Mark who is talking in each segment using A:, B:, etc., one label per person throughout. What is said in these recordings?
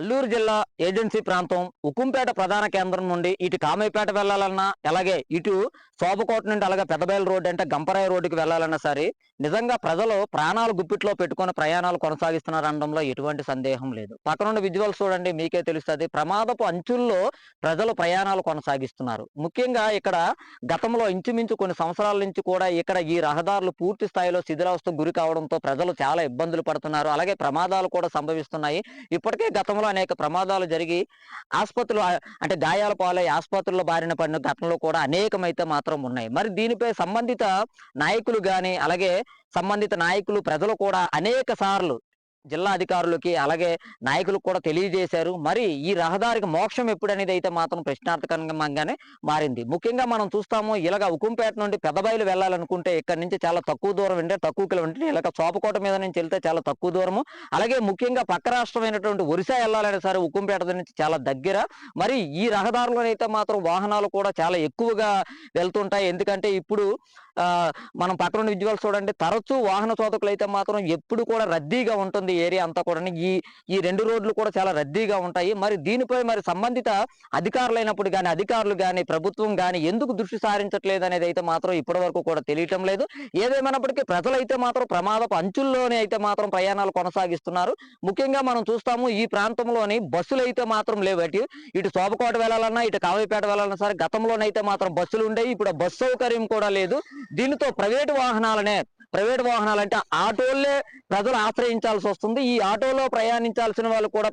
A: అల్లూరు జిల్లా ఏజెన్సీ ప్రాంతం ఉక్కుంపేట ప్రధాన కేంద్రం నుండి ఇటు కామైపేట వెళ్ళాలన్నా అలాగే ఇటు శోభకోట నుండి అలాగే పెద్దబయలు రోడ్డు అంటే గంపరాయ రోడ్డుకి వెళ్ళాలన్నా సరే నిజంగా ప్రజలు ప్రాణాలు గుప్పిట్లో పెట్టుకుని ప్రయాణాలు కొనసాగిస్తున్నారు అనడంలో ఎటువంటి సందేహం లేదు. పక్కనున్న విజువల్స్ చూడండి మీకే తెలుస్తుంది. ప్రమాదపు అంచుల్లో ప్రజలు ప్రయాణాలు కొనసాగిస్తున్నారు. ముఖ్యంగా ఇక్కడ గతంలో ఇంచుమించు కొన్ని సంవత్సరాల నుంచి కూడా ఇక్కడ ఈ రహదారులు పూర్తి స్థాయిలో శిథిలావస్థకు గురి కావడంతో ప్రజలు చాలా ఇబ్బందులు పడుతున్నారు. అలాగే ప్రమాదాలు కూడా సంభవిస్తున్నాయి. ఇప్పటికే గతంలో అనేక ప్రమాదాలు జరిగి ఆసుపత్రులు అంటే గాయాల పాలై ఆసుపత్రుల్లో బారిన పడిన ఘటనలు కూడా అనేకమైతే మాత్రం ఉన్నాయి. మరి దీనిపై సంబంధిత నాయకులు కానీ అలాగే సంబంధిత నాయకులు ప్రజలు కూడా అనేక సార్లు జిల్లా అధికారులకి అలాగే నాయకులకు కూడా తెలియజేశారు. మరి ఈ రహదారికి మోక్షం ఎప్పుడు అనేది అయితే మాత్రం ప్రశ్నార్థకంగానే మారింది. ముఖ్యంగా మనం చూస్తాము ఇలాగ ఉకుంపేట నుండి పెద్దబయలు వెళ్ళాలనుకుంటే ఇక్కడ నుంచి చాలా తక్కువ దూరం అంటే తక్కువ కిలోమీటర్ ఇలాగ చోపకోట మీద నుంచి వెళ్తే చాలా తక్కువ దూరము. అలాగే ముఖ్యంగా పక్క రాష్ట్రమైనటువంటి ఒరిస్సా వెళ్ళాలనే సరే ఉకుంపేట నుంచి చాలా దగ్గర. మరి ఈ రహదారులోనైతే మాత్రం వాహనాలు కూడా చాలా ఎక్కువగా వెళ్తుంటాయి. ఎందుకంటే ఇప్పుడు మనం పక్కన విజువల్స్ చూడండి తరచూ వాహన చోదకులు అయితే మాత్రం ఎప్పుడు కూడా రద్దీగా ఉంటుంది ఏరియా అంతా కూడా ఈ ఈ రెండు రోడ్లు కూడా చాలా రద్దీగా ఉంటాయి. మరి దీనిపై మరి సంబంధిత అధికారులైనప్పుడు కానీ అధికారులు కానీ ప్రభుత్వం కానీ ఎందుకు దృష్టి సారించట్లేదు అనేది అయితే మాత్రం ఇప్పటి వరకు కూడా తెలియటం లేదు. ఏదేమైనప్పటికీ ప్రజలైతే మాత్రం ప్రమాదపు అంచుల్లోనే అయితే మాత్రం ప్రయాణాలు కొనసాగిస్తున్నారు. ముఖ్యంగా మనం చూస్తాము ఈ ప్రాంతంలోని బస్సులు అయితే మాత్రం లేవు. ఇటు శోభకోట వెళ్ళాలన్నా ఇటు కావలిపేట వెళ్ళాలన్నా సరే గతంలోనైతే మాత్రం బస్సులు ఉండేవి. ఇప్పుడు బస్సు సౌకర్యం కూడా లేదు. దీనితో ప్రైవేటు వాహనాలనే ప్రైవేట్ వాహనాలు అంటే ఆటోలే ప్రజలు ఆశ్రయించాల్సి వస్తుంది. ఈ ఆటోలో ప్రయాణించాల్సిన వాళ్ళు కూడా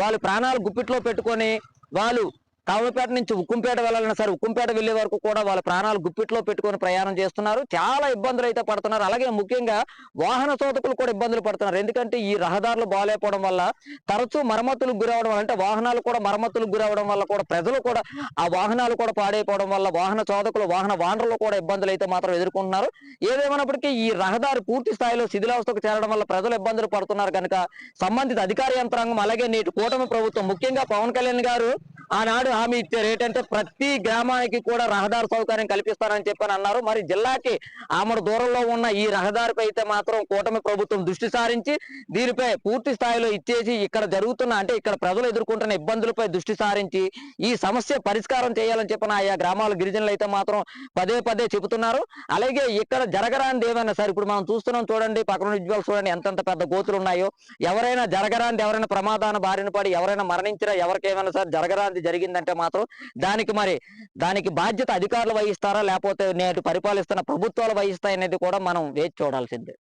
A: వాళ్ళు ప్రాణాలు గుప్పిట్లో పెట్టుకొని వాళ్ళు కావలపేట నుంచి ఉక్కుంపేట వెళ్ళాలన్నా సరే ఉక్కుంపేట వెళ్ళే వరకు కూడా వాళ్ళ ప్రాణాలు గుప్పిట్లో పెట్టుకొని ప్రయాణం చేస్తున్నారు. చాలా ఇబ్బందులు అయితే పడుతున్నారు. అలాగే ముఖ్యంగా వాహన సోదకులు కూడా ఇబ్బందులు పడుతున్నారు. ఎందుకంటే ఈ రహదారులు బాగాలేకపోవడం వల్ల తరచూ మరమ్మతులకు గురవడం వల్ల అంటే వాహనాలు కూడా మరమ్మతులకు గురవడం వల్ల కూడా ప్రజలు కూడా ఆ వాహనాలు కూడా పాడైపోవడం వల్ల వాహన చోదకులు వాహన వానరులు కూడా ఇబ్బందులు అయితే మాత్రం ఎదుర్కొంటున్నారు. ఏదేమైనప్పటికీ ఈ రహదారి పూర్తి స్థాయిలో శిథిలావస్థకు చేరడం వల్ల ప్రజలు ఇబ్బందులు పడుతున్నారు. కనుక సంబంధిత అధికార యంత్రాంగం అలాగే నేటి కూటమి ప్రభుత్వం ముఖ్యంగా పవన్ కళ్యాణ్ గారు ఆనాడు హామీ ఇచ్చారు ఏంటంటే ప్రతి గ్రామానికి కూడా రహదారి సౌకర్యం కల్పిస్తారని చెప్పని అన్నారు. మరి జిల్లాకి ఆమె దూరంలో ఉన్న ఈ రహదారిపై అయితే మాత్రం కూటమి ప్రభుత్వం దృష్టి సారించి దీనిపై పూర్తి స్థాయిలో ఇచ్చేసి ఇక్కడ జరుగుతున్న అంటే ఇక్కడ ప్రజలు ఎదుర్కొంటున్న ఇబ్బందులపై దృష్టి సారించి ఈ సమస్య పరిష్కారం చేయాలని చెప్పిన ఆయా గ్రామాల గిరిజనులు అయితే మాత్రం పదే పదే చెబుతున్నారు. అలాగే ఇక్కడ జరగరాని ఏమైనా సరే ఇప్పుడు మనం చూస్తున్నాం చూడండి పక్కన విజువల్ చూడండి ఎంతెంత పెద్ద గోతులు ఉన్నాయో. ఎవరైనా జరగరానిది ఎవరైనా ప్రమాదాన బారిన పడి ఎవరైనా మరణించినా ఎవరికేమైనా సరే జరగరానిది జరిగిందంటే మాత్రం దానికి మరి దానికి బాధ్యత అధికారులు వహిస్తారా? లేకపోతే నేటి పరిపాలిస్తున్న ప్రభుత్వాలు వహిస్తాయనేది కూడా మనం వేచి చూడాల్సిందే.